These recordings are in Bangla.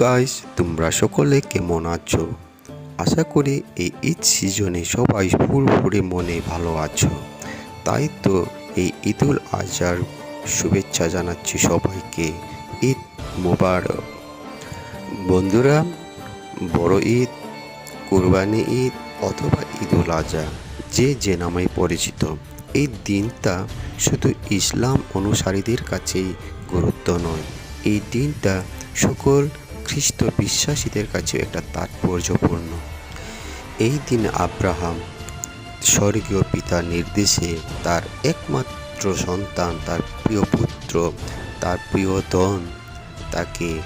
গাইস, তোমরা সকলে কেমন আছো? আশা করি এই ঈদ সিজনে সবাই ফুরফুরে মনে ভালো আছো। তাই তো এই ঈদুল আজহার শুভেচ্ছা জানাচ্ছি সবাইকে। ঈদ মোবারক। বন্ধুরা, বড় ঈদ, কুরবানি ঈদ অথবা ঈদুল আজহা, যে যে নামে পরিচিত, এই দিনটা শুধু ইসলাম অনুসারীদের কাছেই গুরুত্ব নয়। এই দিনটা সকল খ্রিস্ট বিশ্বাসীদের কাছে একটা তাৎপর্যপূর্ণ। এই দিন আব্রাহাম স্বর্গীয় পিতার নির্দেশে তার একমাত্র সন্তান, তার প্রিয় পুত্র, তার প্রিয় ধন তাকে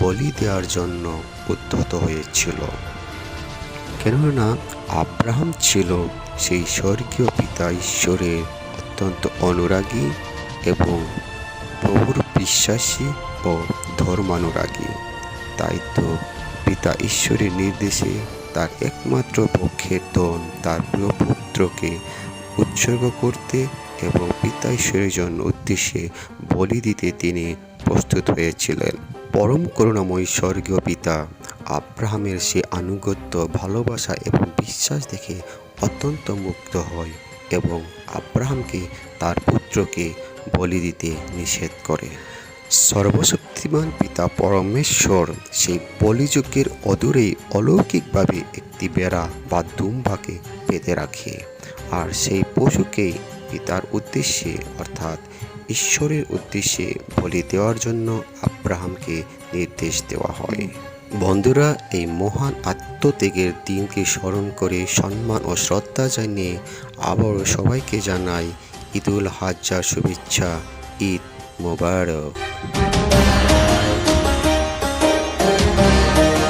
বলি দেওয়ার জন্য উদ্ধত হয়েছিল। কেননা আব্রাহাম ছিল সেই স্বর্গীয় পিতা, ঈশ্বরের অত্যন্ত অনুরাগী এবং প্রভুর বিশ্বাসী ও ধর্মানুরাগী। তাই তো পিতা ঈশ্বরের নির্দেশে তার একমাত্র পক্ষের ধন তার প্রিয় পুত্রকে উৎসর্গ করতে এবং পিতা ঈশ্বরের জন্য উদ্দেশ্যে বলি দিতে তিনি প্রস্তুত হয়েছিলেন। পরম করুণাময়ী স্বর্গীয় পিতা, আব্রাহামের সে আনুগত্য, ভালোবাসা এবং বিশ্বাস দেখে অত্যন্ত মুগ্ধ হয় এবং আব্রাহামকে তার পুত্রকে বলি দিতে নিষেধ করে। সর্বশক্তিমান পিতা পরমেশ্বর সেই বলিযজ্ঞের অদূরেই অলৌকিকভাবে একটি বেড়া বা দুম্বাকে পেতে রাখে। আর সেই পশুকেই পিতার উদ্দেশ্যে অর্থাৎ ঈশ্বরের উদ্দেশ্যে বলি দেওয়ার জন্য আব্রাহামকে নির্দেশ দেওয়া হয়। বন্ধুরা, এই মহান আত্মত্যাগের দিনকে স্মরণ করে সম্মান ও শ্রদ্ধা জানিয়ে আবারও সবাইকে জানাই ঈদুল হাজা শুভেচ্ছা ঈদ মোবারক।